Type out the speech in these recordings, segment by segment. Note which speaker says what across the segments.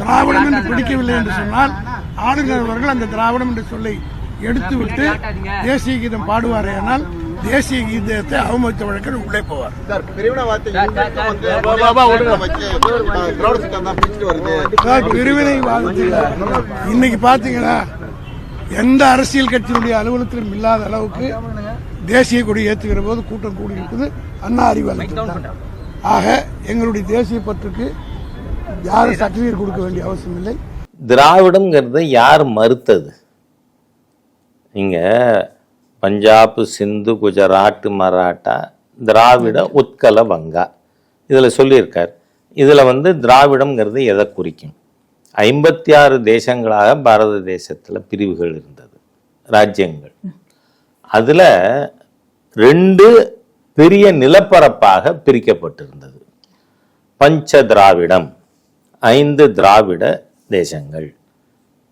Speaker 1: திராவிடம் என்று பிடிக்கவில்லை என்று சொன்னால் ஆளுநர் அவர்கள் அந்த திராவிடம் என்ற சொல்லை எடுத்துவிட்டு தேசிய கீதம் பாடுவாரேயானால் தேசிய கீதத்தை அவமதித்த வழக்கில் உள்ளே போவார். பிரிவினைவாதத்தில் இன்னைக்கு பாத்தீங்கன்னா எந்த அரசியல் கட்சியினுடைய அலுவலகத்திலும் இல்லாத அளவுக்கு தேசிய கொடி ஏற்றுகிற போது கூட்டம் கூடியிருப்பது அண்ணா தான். ஆக எங்களுடைய தேசிய பற்றுக்கு யாரும் சர்டிஃபிகேட் கொடுக்க வேண்டிய அவசியம் இல்லை.
Speaker 2: திராவிடம்ங்கிறத யார் மறுத்தது? இங்கே பஞ்சாப் சிந்து குஜராத் மராட்டா திராவிட உத்கல வங்கா. இதில் சொல்லியிருக்கார். இதில் வந்து திராவிடம்ங்கிறது எதை குறிக்கும்? ஐம்பத்தி ஆறு தேசங்களாக பாரத தேசத்தில் பிரிவுகள் இருந்தது. ராஜ்யங்கள். அதில் ரெண்டு பெரிய நிலப்பரப்பாக பிரிக்கப்பட்டிருந்தது. பஞ்ச திராவிடம். ஐந்து திராவிட தேசங்கள்.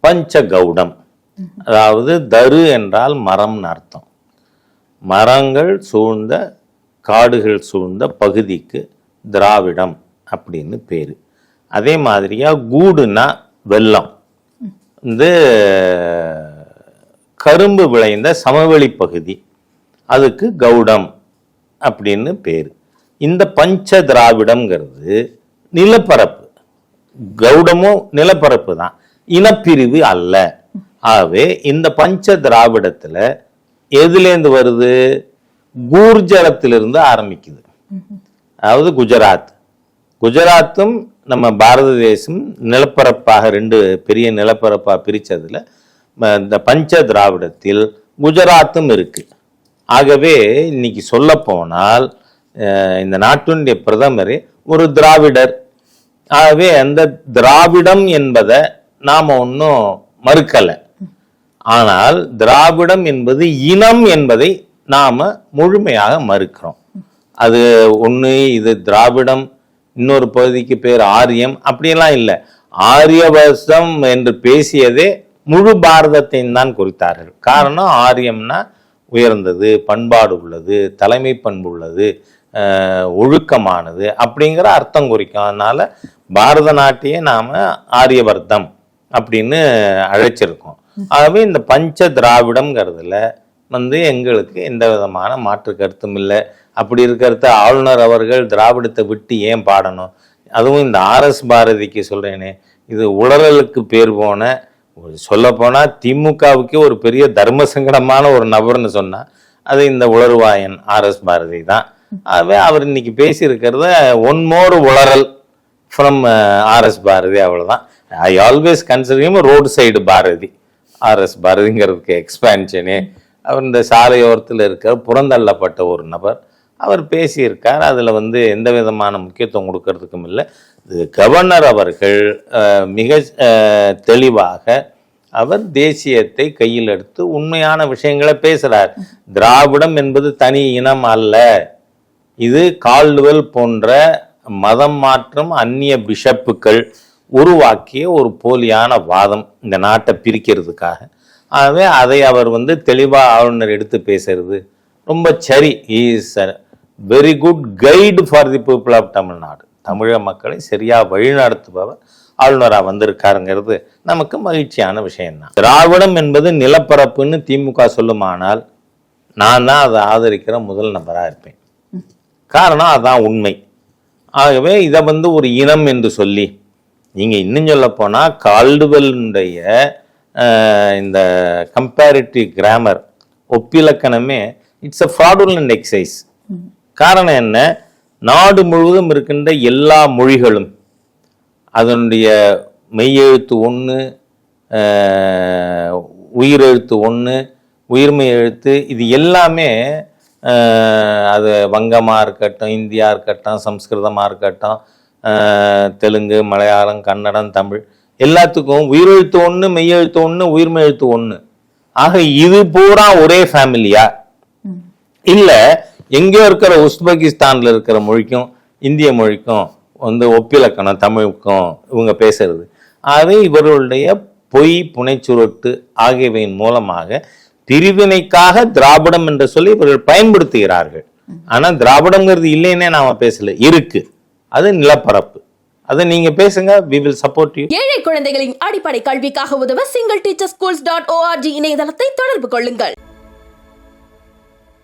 Speaker 2: பஞ்சகௌடம். அதாவது தரு என்றால் மரம்னு அர்த்தம். மரங்கள் சூழ்ந்த காடுகள் சூழ்ந்த பகுதிக்கு திராவிடம் அப்படின்னு பேர். அதே மாதிரியா கூடுனா வெள்ளம். வந்து கரும்பு விளைந்த சமவெளி பகுதி. அதுக்கு கௌடம் அப்படின்னு பேர். இந்த பஞ்ச திராவிடம்ங்கிறது நிலப்பரப்பு. கௌடமும் நிலப்பரப்பு தான் இனப்பிரிவு அல்ல. ஆகவே இந்த பஞ்ச திராவிடத்துல எதுலேருந்து வருது? கூர்ஜரத்திலிருந்து ஆரம்பிக்குது. அதாவது குஜராத். குஜராத்தும் நம்ம பாரத தேசம் நிலப்பரப்பாக ரெண்டு பெரிய நிலப்பரப்பாக பிரித்ததில் இந்த பஞ்ச திராவிடத்தில் குஜராத்தும் இருக்கு. ஆகவே இன்னைக்கு சொல்லப்போனால் இந்த நாட்டினுடைய பிரதமரே ஒரு திராவிடர். ஆகவே அந்த திராவிடம் என்பதை நாம ஒன்றும் மறுக்கலை. ஆனால் திராவிடம் என்பது இனம் என்பதை நாம முழுமையாக மறுக்கிறோம். அது ஒண்ணு இது திராவிடம் இன்னொரு பகுதிக்கு பேர் ஆரியம் அப்படியெல்லாம் இல்லை. ஆரியவசம் என்று பேசியதே முழு பாரதத்தையும் தான் குறித்தார்கள். காரணம் ஆரியம்னா உயர்ந்தது பண்பாடு உள்ளது தலைமை பண்பு உள்ளது ஒழுக்கமானது அப்படிங்கிற அர்த்தம் குறிக்கும். அதனால பாரத நாட்டையே நாம ஆரியவர்த்தம் அப்படின்னு அழைச்சிருக்கோம். ஆகவே இந்த பஞ்ச திராவிடம்ங்கிறதுல வந்து எங்களுக்கு எந்த விதமான மாற்று கருத்தும் இல்லை. அப்படி இருக்கிறத ஆளுநர் அவர்கள் திராவிடத்தை விட்டு ஏன் பாடணும்? அதுவும் இந்த ஆர்எஸ் பாரதிக்கு சொல்கிறேனே இது உளறலுக்கு பேர் போன சொல்லப்போனால் திமுகவுக்கே ஒரு பெரிய தர்ம சங்கடமான ஒரு நபர்னு சொன்னால் அது இந்த உளறுவாயன் ஆர்எஸ் பாரதி தான். ஆகவே அவர் இன்னைக்கு பேசியிருக்கிறத ஒன் மோர் உளறல் ஃப்ரம் ஆர்எஸ் பாரதி அவ்வளோதான் I always considering road side Bharathi RS பாரதிங்கிறதுக்கு எக்ஸ்பேன்ஷனு அவர் இந்த சாலையோரத்தில் இருக்கிற புறந்தள்ளப்பட்ட ஒரு நபர். அவர் பேசியிருக்கார். அதில் வந்து எந்த விதமான முக்கியத்துவம் கொடுக்கறதுக்கும் இல்லை. கவர்னர் அவர்கள் மிக தெளிவாக அவர் தேசியத்தை கையில் எடுத்து உண்மையான விஷயங்களை பேசுகிறார் திராவிடம் என்பது தனி இனம் அல்ல. இது கால்டுவெல் போன்ற மதம் மாற்றும் அந்நிய பிஷப்புக்கள் உருவாக்கிய ஒரு போலியான வாதம் இந்த நாட்டை பிரிக்கிறதுக்காக. ஆகவே அதை அவர் வந்து தெளிவாக ஆளுநர் எடுத்து பேசுறது ரொம்ப சரி. Is very good guide for the people of Tamil Nadu. தமிழக மக்களை சரியா வழிநடத்துபவர் ஆளுநராக வந்திருக்காருங்கிறது நமக்கு மகிழ்ச்சியான விஷயம்தான். திராவிடம் என்பது நிலப்பரப்புன்னு திமுக சொல்லுமானால் நான் தான் அதை ஆதரிக்கிற முதல் நபராக இருப்பேன். காரணம் அதான் உண்மை. ஆகவே இதை வந்து ஒரு இனம் என்று சொல்லி நீங்கள் இன்னும் சொல்லப்போனால் போனா கால்டுவெல்னுடைய இந்த கம்பேரிட்டிவ் கிராமர் ஒப்பிலக்கணமே இட்ஸ் அ fraudulent எக்ஸசைஸ் காரணம் என்ன? நாடு முழுவதும் இருக்கின்ற எல்லா மொழிகளும் அதனுடைய மெய்யெழுத்து ஒன்று உயிரெழுத்து ஒன்று உயிர்மெய் எழுத்து இது எல்லாமே அது வங்கமாக இருக்கட்டும் இந்தியா இருக்கட்டும் சம்ஸ்கிருதமாக இருக்கட்டும் தெலுங்கு மலையாளம் கன்னடம் தமிழ் எல்லாத்துக்கும் உயிரெழுத்து ஒன்று மெய்யெழுத்து ஒன்று உயிர்மை எழுத்து ஒன்று ஆக இது பூரா ஒரே ஃபேமிலியா இல்லை எங்கேயோ இருக்கிற உஸ்பெகிஸ்தானில் இருக்கிற மொழிக்கும் இந்திய மொழிக்கும் வந்து ஒப்பிலக்கணம் தமிழுக்கும் இவங்க பேசுறது. அது இவர்களுடைய பொய் புனைச்சுருட்டு ஆகியவையின் மூலமாக பிரிவினைக்காக திராவிடம் என்று சொல்லி இவர்கள் பயன்படுத்துகிறார்கள். ஆனா திராவிடம்ங்கிறது இல்லைன்னே நாம பேசல. இருக்கு. அது நிலப்பரப்பு. அதை நீங்க பேசுங்க. வி வில் சப்போர்ட் யூ
Speaker 3: ஏழை குழந்தைகளின் அடிப்படை கல்விக்காக உதவ single teacher schools dot O R G இணையதளத்தை தொடர்பு கொள்ளுங்கள்.